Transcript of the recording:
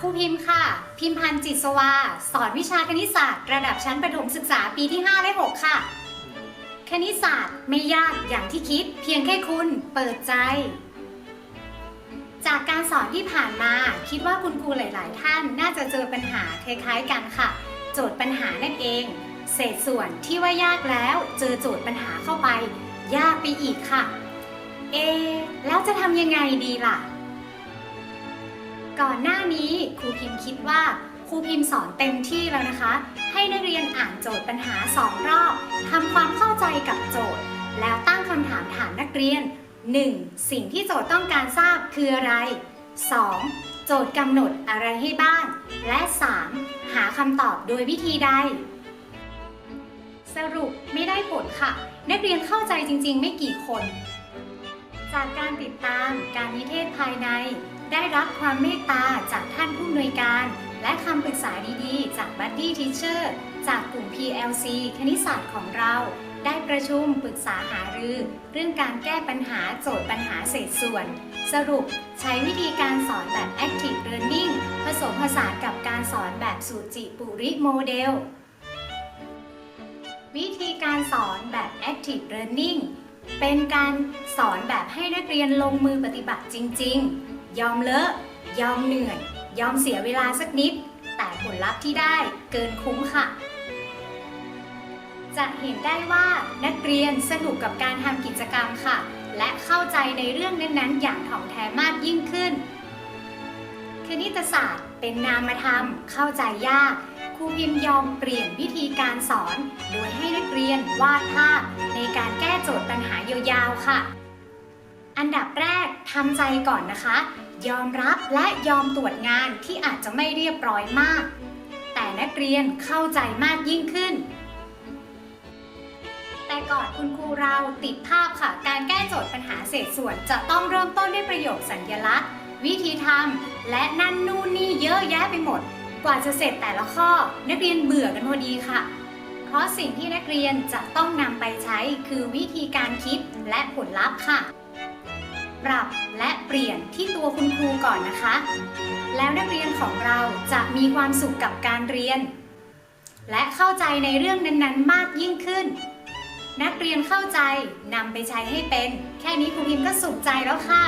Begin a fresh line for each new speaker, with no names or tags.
คู่พ์ค่ะ พิมพันธ์จิตสวา สอนวิชาคณิตศาสตร์ระดับชั้นประถมศึกษาปีที่ 5 และ 6 ค่ะ คณิตศาสตร์ไม่ยากอย่างที่คิด เพียงแค่คุณเปิดใจ จากการสอนที่ผ่านมา คิดว่าคุณครูหลาย ๆ ท่านน่าจะเจอปัญหาคล้าย ๆ กันค่ะ โจทย์ปัญหานั่นเอง เศษส่วนที่ว่ายากแล้ว เจอโจทย์ปัญหาเข้าไป ยากไปอีกค่ะ เอ แล้วจะทำยังไงดีล่ะ ก่อนหน้านี้ครูพิมพ์คิดว่าครูพิมพ์สอนเต็มที่แล้วนะคะ ให้นักเรียนอ่านโจทย์ปัญหาสองรอบทำความเข้าใจกับโจทย์ แล้วตั้งคำถามถามนักเรียน 1. สิ่งที่โจทย์ต้องการทราบคืออะไร 2. โจทย์กำหนดอะไรให้บ้าง และ 3. หาคำตอบโดยวิธีใด สรุปไม่ได้ผลค่ะ นักเรียนเข้าใจจริง ๆ ไม่กี่คน จากการติดตามการนิเทศภายใน ได้รับความเมตตาจากท่านผู้อำนวยการ และคำปรึกษาดีๆ จากบัดดี้ทีเชอร์จากกลุ่ม PLC คณิตศาสตร์ของเรา ได้ประชุมปรึกษาหารือ เรื่องการแก้ปัญหาโจทย์ปัญหาเศษส่วน สรุปใช้วิธีการสอนแบบ Active Learning ผสมผสานกับการสอนแบบสูจิปุริโมเดล วิธีการสอนแบบ Active Learning เป็นการสอนแบบให้นักเรียนลงมือปฏิบัติจริง ๆ ยอมเลอะ ยอมเหนื่อย ยอมเสียเวลาสักนิด แต่ผลลัพธ์ที่ได้เกินคุ้มค่ะ จะเห็นได้ว่านักเรียนสนุกกับการทำกิจกรรมค่ะ และเข้าใจในเรื่องนั้นๆ อย่างถ่องแท้มากยิ่งขึ้น คณิตศาสตร์เป็นนามธรรม เข้าใจยากครูพิมพ์ยอมเปลี่ยนวิธีการสอน โดยให้นักเรียนวาดภาพในการแก้โจทย์ปัญหายาวๆค่ะ อันดับแรกทำใจก่อนนะคะ ยอมรับและยอมตรวจงานที่อาจจะไม่เรียบร้อยมาก แต่นักเรียนเข้าใจมากยิ่งขึ้น แต่ก่อนคุณครูเราติดภาพค่ะ การแก้โจทย์ปัญหาเศษส่วนจะต้องเริ่มต้นด้วยประโยคสัญญลักษณ์ วิธีทำและนั่นนู่นนี่เยอะแยะไปหมด กว่าจะเสร็จแต่ละข้อ นักเรียนเบื่อกันพอดีค่ะเพราะสิ่งที่นักเรียนจะต้องนำไปใช้คือวิธีการคิดและผลลัพธ์ค่ะ ปรับและเปลี่ยนที่ตัวคุณครูก่อนนะคะ แล้วนักเรียนของเราจะมีความสุขกับการเรียน และเข้าใจในเรื่องนั้นๆ มากยิ่งขึ้น นักเรียนเข้าใจนำไปใช้ให้เป็น แค่นี้ครูพิมพ์ก็สุขใจแล้วค่ะ